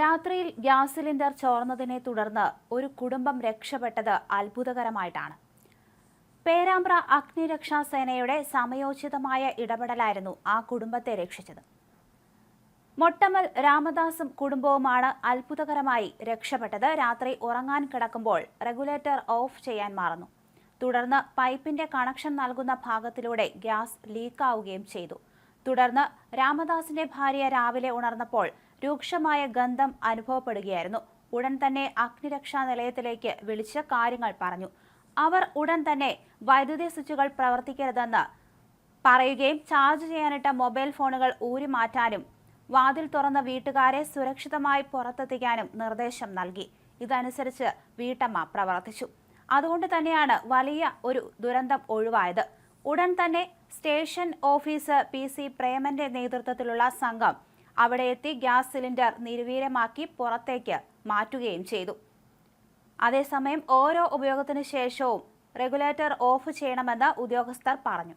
രാത്രിയിൽ gas cylinder ചോർന്നതിനെ തുടർന്ന് ഒരു കുടുംബം രക്ഷപ്പെട്ടത് അത്ഭുതകരമായിട്ടാണ്. പേരാമ്പ്ര അഗ്നിരക്ഷാ സേനയുടെ സമയോചിതമായ ഇടപെടലായിരുന്നു ആ കുടുംബത്തെ രക്ഷിച്ചത്. മൊട്ടമൽ രാമദാസും കുടുംബവുമാണ് അത്ഭുതകരമായി രക്ഷപ്പെട്ടത്. രാത്രി ഉറങ്ങാൻ കിടക്കുമ്പോൾ റെഗുലേറ്റർ ഓഫ് ചെയ്യാൻ മറന്നു. തുടർന്ന് പൈപ്പിന്റെ കണക്ഷൻ നൽകുന്ന ഭാഗത്തിലൂടെ ഗ്യാസ് ലീക്കാവുകയും ചെയ്തു. തുടർന്ന് രാമദാസിന്റെ ഭാര്യ രാവിലെ ഉണർന്നപ്പോൾ രൂക്ഷമായ ഗന്ധം അനുഭവപ്പെടുകയായിരുന്നു. ഉടൻ തന്നെ അഗ്നിരക്ഷാ നിലയത്തിലേക്ക് വിളിച്ച് കാര്യങ്ങൾ പറഞ്ഞു. അവർ ഉടൻ തന്നെ വൈദ്യുതി സ്വിച്ചുകൾ പ്രവർത്തിക്കരുതെന്ന് പറയുകയും ചാർജ് ചെയ്യാനിട്ട മൊബൈൽ ഫോണുകൾ ഊരി മാറ്റാനും വാതിൽ തുറന്ന വീട്ടുകാരെ സുരക്ഷിതമായി പുറത്തെത്തിക്കാനും നിർദ്ദേശം നൽകി. ഇതനുസരിച്ച് വീട്ടമ്മ പ്രവർത്തിച്ചു. അതുകൊണ്ട് തന്നെയാണ് വലിയ ഒരു ദുരന്തം ഒഴിവായത്. ഉടൻ തന്നെ സ്റ്റേഷൻ ഓഫീസർ പി സി പ്രേമന്റെ നേതൃത്വത്തിലുള്ള സംഘം അവിടെ എത്തി ഗ്യാസ് സിലിണ്ടർ നിർവീര്യമാക്കി പുറത്തേക്ക് മാറ്റുകയും ചെയ്തു. അതേസമയം ഓരോ ഉപയോഗത്തിന് ശേഷവും റെഗുലേറ്റർ ഓഫ് ചെയ്യണമെന്ന് ഉദ്യോഗസ്ഥർ പറഞ്ഞു.